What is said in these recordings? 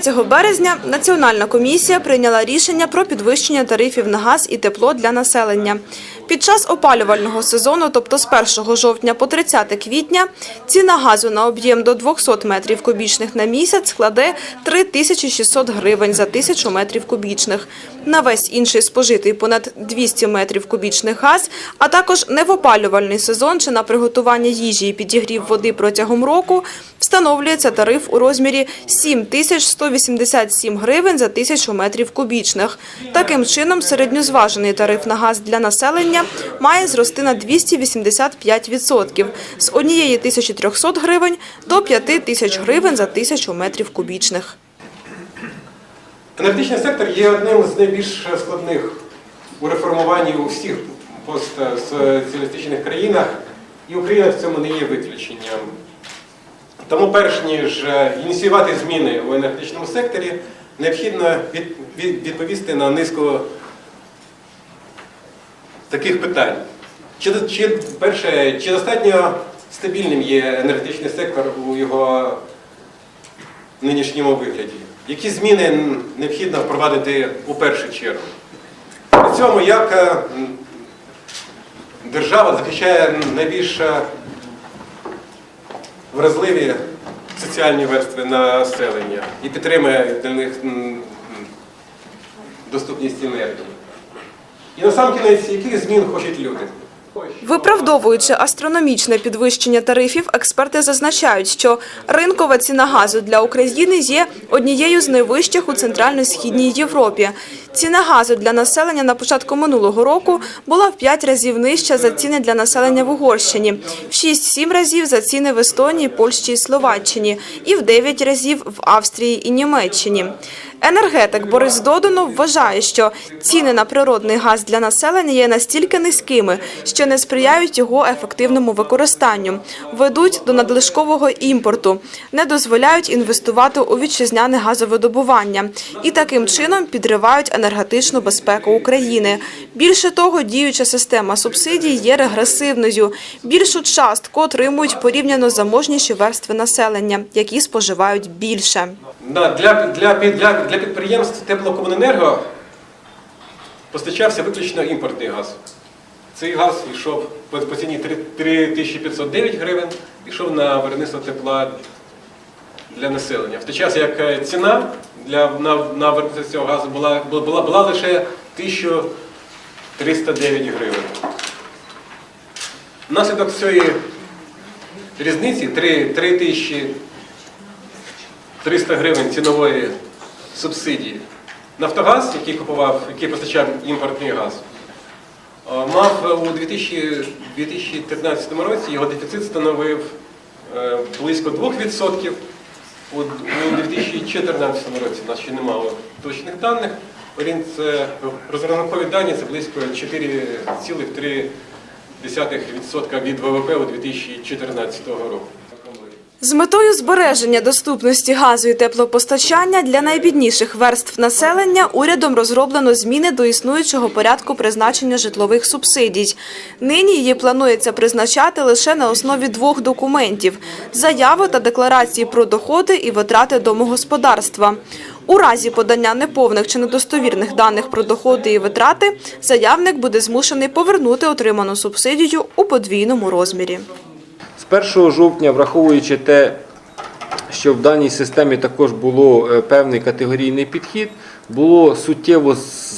3 березня Національна комісія прийняла рішення про підвищення тарифів на газ і тепло для населення. Під час опалювального сезону, тобто з 1 жовтня по 30 квітня, ціна газу на об'єм до 200 метрів кубічних на місяць складе 3600 гривень за тисячу метрів кубічних. На весь інший спожитий понад 200 метрів кубічних газ, а також не в опалювальний сезон чи на приготування їжі і підігрів води протягом року встановлюється тариф у розмірі 7187 гривень за тисячу метрів кубічних. Таким чином, середньозважений тариф на газ для населення має зрости на 285% з 1300 гривень до 5000 гривень за тисячу метрів кубічних. Енергетичний сектор є одним з найбільш складних у реформуванні у всіх постсоціалістичних країнах, і Україна в цьому не є виключенням. Тому, перш ніж е, ініціювати зміни у енергетичному секторі, необхідно від- від- відповісти на низку таких питань. Чи, чи, перше, чи достатньо стабільним є енергетичний сектор у його нинішньому вигляді? Які зміни необхідно впровадити у першу чергу? При цьому як е, держава захищає найбільш е, вразливі соціальні верстви населення і підтримує для них доступність енергії. І на сам кінець, яких змін хочуть люди? Виправдовуючи астрономічне підвищення тарифів, експерти зазначають, що ринкова ціна газу для України є однією з найвищих у центрально-східній Європі. Ціна газу для населення на початку минулого року була в 5 разів нижча за ціни для населення в Угорщині, в 6-7 разів за ціни в Естонії, Польщі і Словаччині, і в 9 разів в Австрії і Німеччині. Енергетик Борис Додонов вважає, що ціни на природний газ для населення є настільки низькими, що не сприяють його ефективному використанню, ведуть до надлишкового імпорту, не дозволяють інвестувати у вітчизняне газовидобування і таким чином підривають енергетичну безпеку України. Більше того, діюча система субсидій є регресивною. Більшу частку отримують порівняно заможніші верстви населення, які споживають більше. Для, для, для, для підприємств теплокомуненерго постачався виключно імпортний газ. Цей газ йшов по, ціні 3509 гривень, йшов на виробництво тепла для населення. В той час як е, ціна для, на, на виробництво цього газу була, була, була лише 1309 гривень. Внаслідок цієї різниці 3, 3 300 гривень цінової субсидії. Нафтогаз, який купував, який постачав імпортний газ, е, мав у 2000 2013 році його дефіцит становив е, близько 2%. У у 2014 році у нас ще немає точних даних. Це розрахункові дані це близько 4,3% від ВВП у 2014 року. З метою збереження доступності газу і теплопостачання для найбідніших верств населення урядом розроблено зміни до існуючого порядку призначення житлових субсидій. Нині її планується призначати лише на основі двох документів – заяви та декларації про доходи і витрати домогосподарства. У разі подання неповних чи недостовірних даних про доходи і витрати, заявник буде змушений повернути отриману субсидію у подвійному розмірі. З 1 жовтня, враховуючи те, що в даній системі також було е, певний категорійний підхід, було суттєво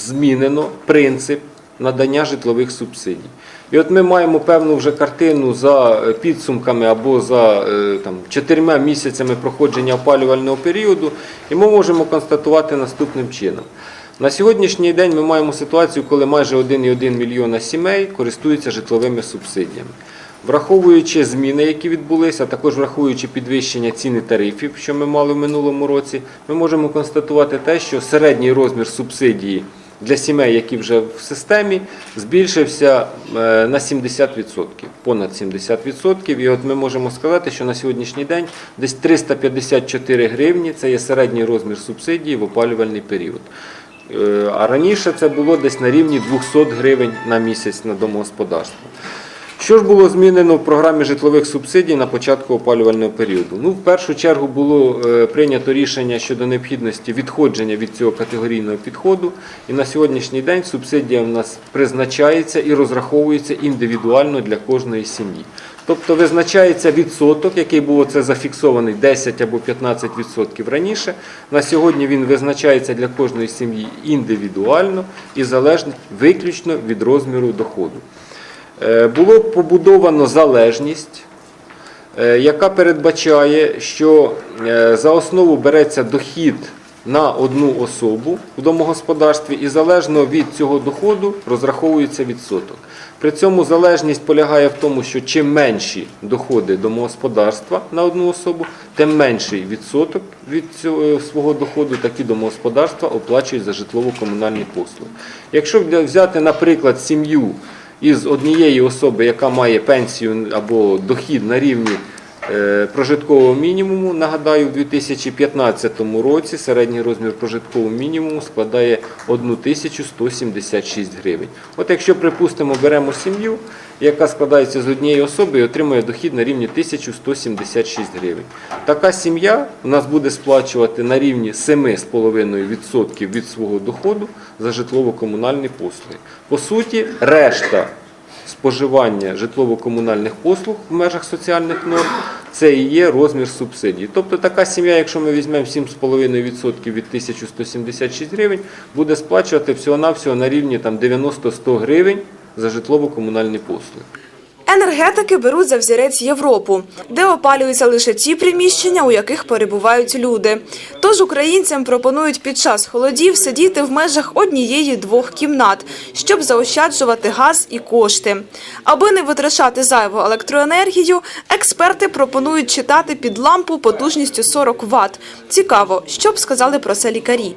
змінено принцип надання житлових субсидій. І от ми маємо певну вже картину за е, підсумками або за е, там, чотирма місяцями проходження опалювального періоду, і ми можемо констатувати наступним чином. На сьогоднішній день ми маємо ситуацію, коли майже 1,1 мільйона сімей користуються житловими субсидіями. Враховуючи зміни, які відбулися, а також враховуючи підвищення ціни тарифів, що ми мали в минулому році, ми можемо констатувати те, що середній розмір субсидії для сімей, які вже в системі, збільшився е, на 70%, понад 70%. І от ми можемо сказати, що на сьогоднішній день десь 354 гривні це є середній розмір субсидії в опалювальний період. Е, А раніше це було десь на рівні 200 гривень на місяць на домогосподарство. Що ж було змінено в програмі житлових субсидій на початку опалювального періоду? Ну, в першу чергу було е, прийнято рішення щодо необхідності відходження від цього категорійного підходу. І на сьогоднішній день субсидія в нас призначається і розраховується індивідуально для кожної сім'ї. Тобто визначається відсоток, який був це зафіксований 10 або 15 відсотків раніше. На сьогодні він визначається для кожної сім'ї індивідуально і залежить виключно від розміру доходу. Е, Було побудовано залежність, е, яка передбачає, що е, за основу береться дохід на одну особу в домогосподарстві і залежно від цього доходу розраховується відсоток. При цьому залежність полягає в тому, що чим менші доходи домогосподарства на одну особу, тим менший відсоток від цього свого доходу такі домогосподарства оплачують за житлово-комунальні послуги. Якщо взяти, наприклад, сім'ю із однієї особи, яка має пенсію або дохід на рівні прожиткового мінімуму, нагадаю, в 2015 році середній розмір прожиткового мінімуму складає 1176 гривень. От якщо, припустимо, беремо сім'ю, яка складається з однієї особи і отримує дохід на рівні 1176 гривень. Така сім'я у нас буде сплачувати на рівні 7,5% від свого доходу за житлово-комунальні послуги. По суті, решта споживання житлово-комунальних послуг в межах соціальних норм це і є розмір субсидії. Тобто така сім'я, якщо ми візьмемо 7,5% від 1176 гривень, буде сплачувати всього-навсього на рівні там, 90-100 гривень за житлово-комунальні послуги. Енергетики беруть за взірець Європу, де опалюються лише ті приміщення, у яких перебувають люди. Тож українцям пропонують під час холодів сидіти в межах однієї-двох кімнат, щоб заощаджувати газ і кошти. Аби не витрачати зайву електроенергію, експерти пропонують читати під лампу потужністю 40 Вт. Цікаво, що б сказали про це лікарі.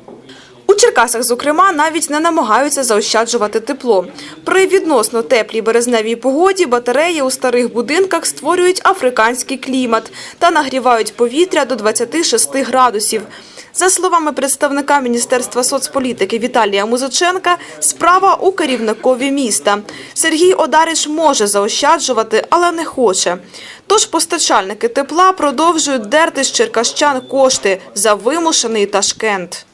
У Черкасах, зокрема, навіть не намагаються заощаджувати тепло. При відносно теплій березневій погоді батареї у старих будинках створюють африканський клімат та нагрівають повітря до 26 градусів. За словами представника Міністерства соцполітики Віталія Музиченка, справа у керівникові міста. Сергій Одарич може заощаджувати, але не хоче. Тож постачальники тепла продовжують дерти з черкащан кошти за вимушений Ташкент.